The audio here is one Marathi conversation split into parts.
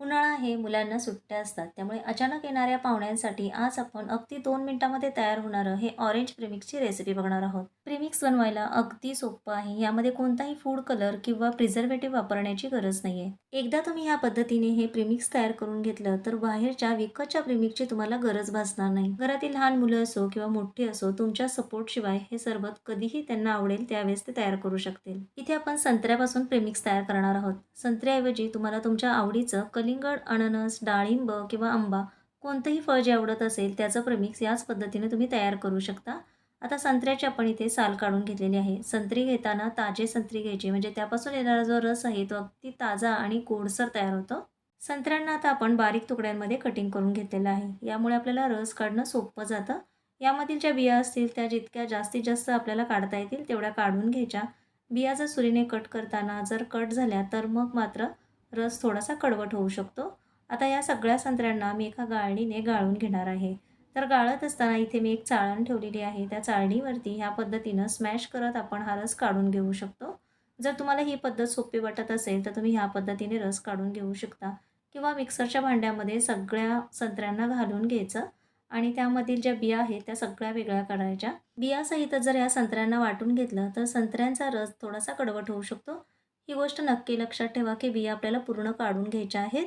उन्हाळा हे मुलांना सुट्ट्या असतात. त्यामुळे अचानक येणाऱ्या पाहुण्यांसाठी आज आपण अगदी दोन मिनिटांमध्ये तयार होणारं हे ऑरेंज प्रेमिक्सची रेसिपी बघणार आहोत. प्रेमिक्स बनवायला अगदी सोपं आहे. यामध्ये कोणताही फूड कलर किंवा प्रिझर्वेटिव्ह वापरण्याची गरज नाही आहे एकदा तुम्ही ह्या पद्धतीने हे प्रेमिक्स तयार करून घेतलं तर बाहेरच्या विकतच्या प्रेमिक्सची तुम्हाला गरज भासणार नाही. घरातील लहान मुलं असो किंवा मोठी असो तुमच्या सपोर्टशिवाय हे सरबत कधीही त्यांना आवडेल त्यावेळेस ते तयार करू शकतील. इथे आपण संत्र्यापासून प्रेमिक्स तयार करणार आहोत. संत्र्याऐवजी तुम्हाला तुमच्या आवडीचं कलिंगड अननस डाळिंब किंवा आंबा कोणतंही फळ जे आवडत असेल त्याचं प्रमिक्स याच पद्धतीने तुम्ही तयार करू शकता. आता संत्र्याची आपण इथे साल काढून घेतलेली आहे. संत्री घेताना ताजे संत्री घ्यायचे म्हणजे त्यापासून येणारा जो रस आहे तो अगदी ताजा आणि गोडसर तयार होतो. संत्र्यांना आता आपण बारीक तुकड्यांमध्ये कटिंग करून घेतलेलं आहे. यामुळे आपल्याला रस काढणं सोपं जातं. यामधील ज्या बिया असतील त्या जितक्या जास्तीत जास्त आपल्याला काढता येतील तेवढ्या काढून घ्यायच्या. बिया जर सुरीने कट करताना जर कट झाल्या तर मग मात्र रस थोडासा कडवट होऊ शकतो. आता या सगळ्या संत्र्यांना मी एका गाळणीने गाळून घेणार आहे. तर गाळत असताना इथे मी एक चाळण ठेवलेली आहे. त्या चाळणीवरती ह्या पद्धतीनं स्मॅश करत आपण हा रस काढून घेऊ शकतो. जर तुम्हाला ही पद्धत सोपी वाटत असेल तर तुम्ही ह्या पद्धतीने रस काढून घेऊ शकता. किंवा मिक्सरच्या भांड्यामध्ये सगळ्या संत्र्यांना घालून घ्यायचं. आणि त्यामधील ज्या बिया आहेत त्या सगळ्या वेगळ्या काढायच्या बियासहित जर या संत्र्यांना वाटून घेतलं तर संत्र्यांचा रस थोडासा कडवट होऊ शकतो. ही गोष्ट नक्की लक्षात ठेवा की बिया आपल्याला पूर्ण काढून घ्यायच्या आहेत.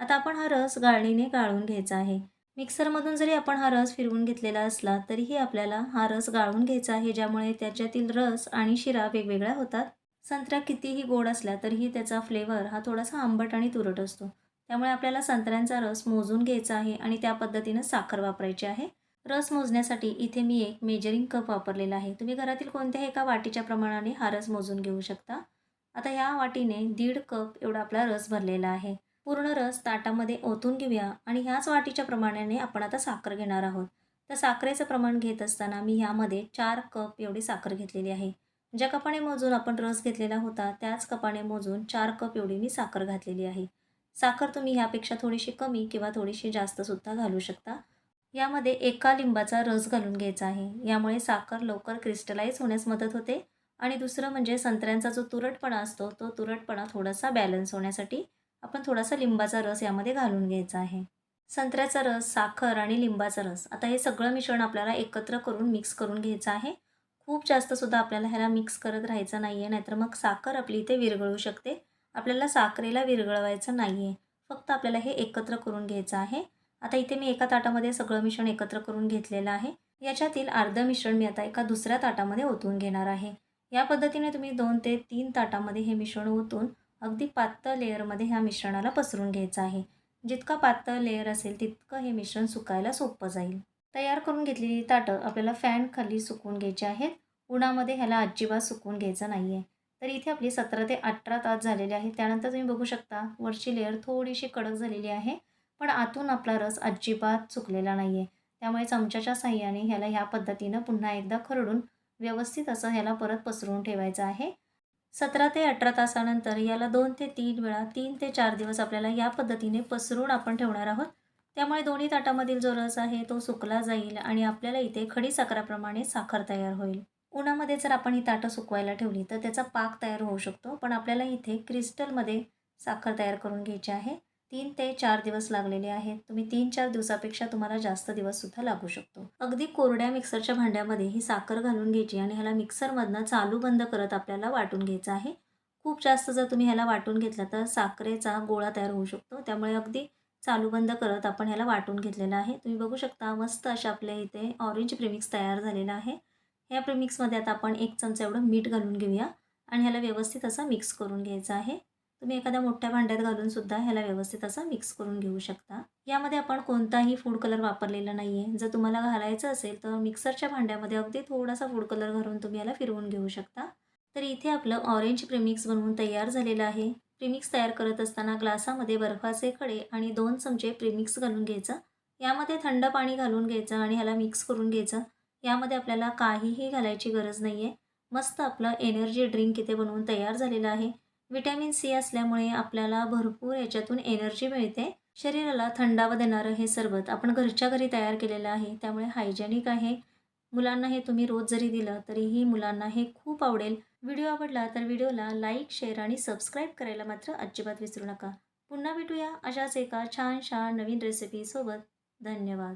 आता आपण हा रस गाळणीने गाळून घ्यायचा आहे. मिक्सरमधून जरी आपण हा रस फिरवून घेतलेला असला तरीही आपल्याला हा रस गाळून घ्यायचा आहे ज्यामुळे त्याच्यातील रस आणि शिरा वेगवेगळ्या होतात. संत्र्या कितीही गोड असल्या तरीही त्याचा फ्लेवर हा थोडासा आंबट आणि तुरट असतो. त्यामुळे आपल्याला संत्र्यांचा रस मोजून घ्यायचा आहे आणि त्या पद्धतीनं साखर वापरायची आहे. रस मोजण्यासाठी इथे मी एक मेजरिंग कप वापरलेला आहे. तुम्ही घरातील कोणत्याही एका वाटीच्या प्रमाणाने हा रस मोजून घेऊ शकता. आता ह्या वाटीने दीड कप एवढा आपला रस भरलेला आहे. पूर्ण रस ताटामध्ये ओतून घेऊया आणि ह्याच वाटीच्या प्रमाणाने आपण आता साखर घेणार आहोत. तर साखरेचं प्रमाण घेत असताना मी ह्यामध्ये चार कप एवढी साखर घेतलेली आहे. ज्या कपाने मोजून आपण रस घेतलेला होता त्याच कपाने मोजून चार कप एवढी मी साखर घातलेली आहे. साखर तुम्ही ह्यापेक्षा थोडीशी कमी किंवा थोडीशी जास्तसुद्धा घालू शकता. यामध्ये एका लिंबाचा रस घालून घ्यायचा आहे. यामुळे साखर लवकर क्रिस्टलाइज होण्यास मदत होते. आणि दुसरं म्हणजे संत्र्यांचा जो तुरटपणा असतो तो तुरटपणा थोडासा बॅलन्स होण्यासाठी आपण थोडासा लिंबाचा रस यामध्ये घालून घ्यायचा आहे. संत्र्याचा रस साखर आणि लिंबाचा रस आता हे सगळं मिश्रण आपल्याला एकत्र करून मिक्स करून घ्यायचं आहे. खूप जास्तसुद्धा आपल्याला ह्याला मिक्स करत राहायचं नाही आहे नाहीतर मग साखर आपली इथे विरघळू शकते. आपल्याला साखरेला विरघळवायचं नाही आहे फक्त आपल्याला हे एकत्र करून घ्यायचं आहे. आता इथे मी एका ताटामध्ये सगळं मिश्रण एकत्र करून घेतलेलं आहे. याच्यातील अर्धं मिश्रण मी आता एका दुसऱ्या ताटामध्ये ओतून घेणार आहे. या पद्धतीने तुम्ही दोन ते तीन ताटामध्ये हे मिश्रण ओतून अगदी पातळ लेअरमध्ये ह्या मिश्रणाला पसरून घ्यायचं आहे. जितका पातळ लेअर असेल तितकं हे मिश्रण सुकायला सोपं जाईल. तयार करून घेतलेली ताटं आपल्याला फॅन खाली सुकवून घ्यायची आहेत. उन्हामध्ये ह्याला अजिबात सुकवून घ्यायचं नाही आहे तर इथे आपली सतरा ते अठरा तास झालेले आहे त्यानंतर तुम्ही बघू शकता वरची लेअर थोडीशी कडक झालेली आहे. पण आतून आपला रस अजिबात चुकलेला नाही आहे त्यामुळे चमच्याच्या साह्याने ह्याला ह्या पद्धतीनं पुन्हा एकदा खरडून व्यवस्थित असं ह्याला परत पसरवून ठेवायचं आहे. सतरा ते अठरा तासानंतर याला दोन ते तीन वेळा तीन ते चार दिवस आपल्याला या पद्धतीने पसरून आपण ठेवणार आहोत. त्यामुळे दोन्ही ताटामधील जो रस आहे तो सुकला जाईल आणि आपल्याला इथे खडी साखराप्रमाणे साखर तयार होईल. उन्हामध्ये जर आपण ही ताटं सुकवायला ठेवली तर त्याचा पाक तयार होऊ शकतो पण आपल्याला इथे क्रिस्टलमध्ये साखर तयार करून घ्यायची आहे. तीन ते चार दिवस लागलेले आहेत. तुम्ही तीन चार दिवसापेक्षा तुम्हाला जास्त दिवससुद्धा लागू शकतो. अगदी कोरड्या मिक्सरच्या भांड्यामध्ये ही साखर घालून घ्यायची आणि ह्याला मिक्सरमधनं चालू बंद करत आपल्याला वाटून घ्यायचं आहे. खूप जास्त जर तुम्ही ह्याला वाटून घेतला तर साखरेचा गोळा तयार होऊ शकतो. त्यामुळे अगदी चालू बंद करत आपण ह्याला वाटून घेतलेलं आहे. तुम्ही बघू शकता मस्त अशा आपल्या इथे ऑरेंज प्रिमिक्स तयार झालेला आहे. ह्या प्रिमिक्समध्ये आता आपण एक चमचा एवढं मीठ घालून घेऊया आणि ह्याला व्यवस्थित असं मिक्स करून घ्यायचं आहे. तुम्ही एखाद्या मोठ्या भांड्यात घालून सुद्धा ह्याला व्यवस्थित असं मिक्स करून घेऊ शकता. यामध्ये आपण कोणताही फूड कलर वापरलेला नाही आहे जर तुम्हाला घालायचं असेल तर मिक्सरच्या भांड्यामध्ये अगदी थोडासा फूड कलर घालून तुम्ही याला फिरवून घेऊ शकता. तर इथे आपलं ऑरेंज प्रिमिक्स बनवून तयार झालेलं आहे. प्रिमिक्स तयार करत असताना ग्लासामध्ये बर्फाचे खडे आणि दोन चमचे प्रिमिक्स घालून घ्यायचं. यामध्ये थंड पाणी घालून घ्यायचं आणि ह्याला मिक्स करून घ्यायचं. यामध्ये आपल्याला काहीही घालायची गरज नाही आहे मस्त आपलं एनर्जी ड्रिंक इथे बनवून तयार झालेलं आहे. विटॅमिन सी असल्यामुळे आपल्याला भरपूर याच्यातून एनर्जी मिळते. शरीराला थंडावा देणारं हे सरबत आपण घरच्या घरी तयार केलेलं आहे त्यामुळे हायजेनिक आहे. मुलांना हे तुम्ही रोज जरी दिलं तरीही मुलांना हे खूप आवडेल. व्हिडिओ आवडला तर व्हिडिओला लाईक शेअर आणि सबस्क्राईब करायला मात्र अजिबात विसरू नका. पुन्हा भेटूया अशाच एका छानशा नवीन रेसिपीसोबत धन्यवाद.